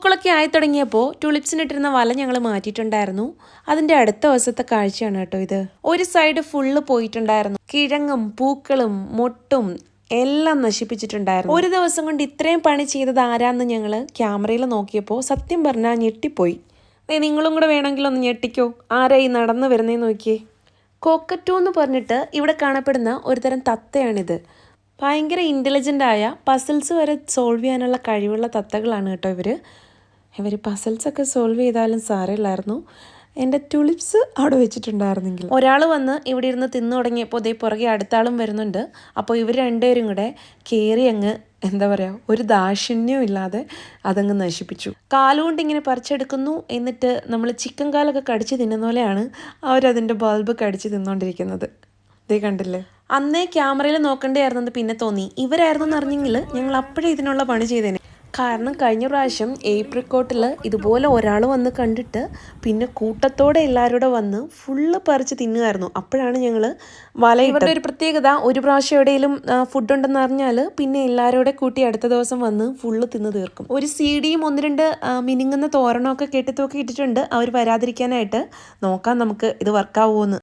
പൂക്കളൊക്കെ ആയി തുടങ്ങിയപ്പോൾ ടുളിപ്സിനിട്ടിരുന്ന വല ഞങ്ങൾ മാറ്റിയിട്ടുണ്ടായിരുന്നു. അതിന്റെ അടുത്ത ദിവസത്തെ കാഴ്ചയാണ് കേട്ടോ ഇത്. ഒരു സൈഡ് ഫുള്ള് പോയിട്ടുണ്ടായിരുന്നു. കിഴങ്ങും പൂക്കളും മൊട്ടും എല്ലാം നശിപ്പിച്ചിട്ടുണ്ടായിരുന്നു. ഒരു ദിവസം കൊണ്ട് ഇത്രയും പണി ചെയ്തത് ആരാന്ന് ഞങ്ങൾ ക്യാമറയിൽ നോക്കിയപ്പോൾ സത്യം പറഞ്ഞാൽ ഞെട്ടിപ്പോയി. നിങ്ങളും കൂടെ വേണമെങ്കിൽ ഒന്ന് ഞെട്ടിക്കോ. ആരായി നടന്നു വരുന്നേ നോക്കിയേ. കോക്കറ്റു എന്ന് പറഞ്ഞിട്ട് ഇവിടെ കാണപ്പെടുന്ന ഒരുതരം തത്തയാണിത്. ഭയങ്കര ഇന്റലിജന്റ് ആയ പസിൽസ് വരെ സോൾവ് ചെയ്യാനുള്ള കഴിവുള്ള തത്തകളാണ് കേട്ടോ ഇവർ ഇവർ പസിൽസൊക്കെ സോൾവ് ചെയ്താലും സാരമില്ലായിരുന്നു. എന്റെ ടുളിപ്സ് അവിടെ വെച്ചിട്ടുണ്ടായിരുന്നെങ്കിൽ. ഒരാൾ വന്ന് ഇവിടെ ഇരുന്ന് തിന്നു തുടങ്ങിയപ്പോൾ ഇതേ പുറകെ അടുത്താളും വരുന്നുണ്ട്. അപ്പോൾ ഇവർ രണ്ടുപേരും കൂടെ കയറി അങ്ങ് എന്താ പറയുക ഒരു ദാക്ഷിണ്യവും ഇല്ലാതെ അതങ്ങ് നശിപ്പിച്ചു. കാലുകൊണ്ട് ഇങ്ങനെ പറിച്ചെടുക്കുന്നു എന്നിട്ട് നമ്മൾ ചിക്കൻ കാലൊക്കെ കടിച്ച് തിന്നുന്ന പോലെയാണ് അവരതിന്റെ ബൾബ് കടിച്ച് തിന്നുകൊണ്ടിരിക്കുന്നത് ഇതേ കണ്ടില്ലേ? അന്നേ ക്യാമറയിൽ നോക്കേണ്ടതായിരുന്നെന്ന് പിന്നെ തോന്നി. ഇവരായിരുന്നു അറിഞ്ഞെങ്കിൽ ഞങ്ങൾ അപ്പോഴേ ഇതിനുള്ള പണി ചെയ്തേനെ. കാരണം കഴിഞ്ഞ പ്രാവശ്യം ഏപ്രിക്കോട്ടിൽ ഇതുപോലെ ഒരാൾ വന്ന് കണ്ടിട്ട് പിന്നെ കൂട്ടത്തോടെ എല്ലാവരും വന്ന് ഫുള്ള് പറിച്ച് തിന്നുമായിരുന്നു അപ്പോഴാണ് ഞങ്ങൾ വല ഇവരുടെ ഒരു പ്രത്യേകത ഒരു പ്രാവശ്യം എവിടെയെങ്കിലും ഫുഡ് ഉണ്ടെന്ന് അറിഞ്ഞാൽ പിന്നെ എല്ലാവരും കൂടെ കൂട്ടി അടുത്ത ദിവസം വന്ന് ഫുള്ള് തിന്ന് തീർക്കും. ഒരു സീഡിയും ഒന്ന് രണ്ട് മിനിങ്ങുന്ന മിനുങ്ങുന്ന തോരണമൊക്കെ കെട്ടിത്തൂക്കി ഇട്ടിട്ടുണ്ട് അവർ വരാതിരിക്കാനായിട്ട് നോക്കാം നമുക്ക് ഇത് വർക്കാവുമെന്ന്